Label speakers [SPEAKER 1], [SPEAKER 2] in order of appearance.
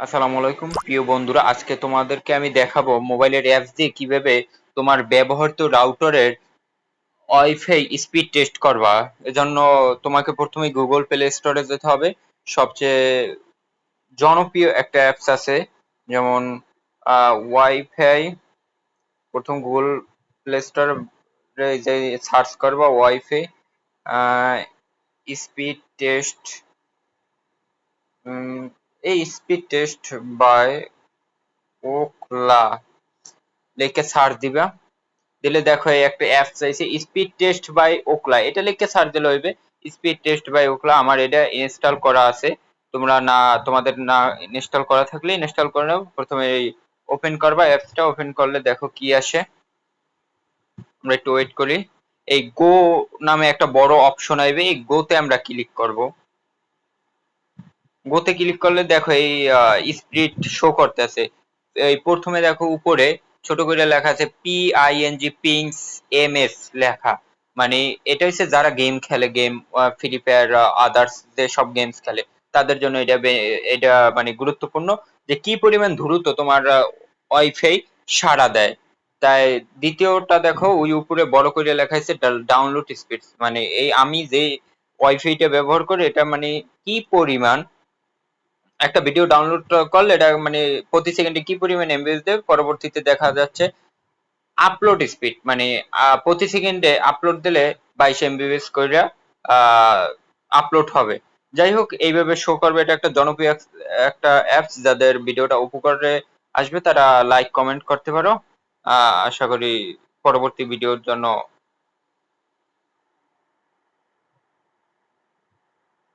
[SPEAKER 1] আসসালামু আলাইকুম। প্রিয় বন্ধুরা, আজকে তোমাদেরকে আমি দেখাবো মোবাইলের অ্যাপস দিয়ে কীভাবে তোমার ব্যবহৃত রাউটারের ওয়াইফাই স্পিড টেস্ট করবা। এজন্য তোমাকে প্রথমে গুগল প্লে স্টোরে যেতে হবে। সবচেয়ে জনপ্রিয় একটা অ্যাপস আছে, যেমন ওয়াইফাই প্রথম গুগল প্লে স্টোরে যে সার্চ করবা ওয়াইফাই স্পিড টেস্ট এই স্পিড টেস্ট বাই ওকলা লিখে সার্চ দিবা। দিলে দেখো এই একটা অ্যাপ চাইছে। স্পিড টেস্ট বাই ওকলা এটা লিখে সার্চ দিলে হইবে। স্পিড টেস্ট বাই ওকলা আমার এটা ইনস্টল করা আছে। তোমরা না, তোমাদের না ইনস্টল করা থাকলে ইনস্টল করে নাও। প্রথমে এই ওপেন করবা। অ্যাপসটা ওপেন করলে দেখো কি আসে। আমরা একটু ওয়েট করি। এই গো নামে একটা বড় অপশন আইবে। এই গোতে আমরা ক্লিক করব। গোতে ক্লিক করলে দেখো এই স্পিড শো করতেছে। এই প্রথমে দেখো উপরে ছোট করে লেখা আছে P I N G pings M S লেখা। মানে এটা হচ্ছে যারা গেম খেলে গেম ফ্রি ফায়ার আদার্স যে সব গেমস খেলে, তাদের জন্য এটা এটা মানে গুরুত্বপূর্ণ যে কি পরিমাণ দ্রুত তোমার ওয়াইফাই সাড়া দেয়। তাই দ্বিতীয়টা দেখো, ওই উপরে বড় করে লেখা আছে ডাউনলোড স্পিড মানে এই আমি যে ওয়াইফাইটা ব্যবহার করি, এটা মানে কি পরিমাণ একটা ভিডিও ডাউনলোড করলে এটা মানে প্রতি সেকেন্ডে কি পরিমাণ এমবিএস দেবে পরবর্তীতে দেখা যাচ্ছে আপলোড স্পিড মানে প্রতি সেকেন্ডে আপলোড দিলে বাইশ এমবিএস করে আপলোড হবে। যাই হোক, এইভাবে শো করবে এটা একটা জনপ্রিয় একটা অ্যাপস যাদের ভিডিওটা উপকারে আসবে, তারা লাইক কমেন্ট করতে পারো। আশা করি পরবর্তী ভিডিওর জন্য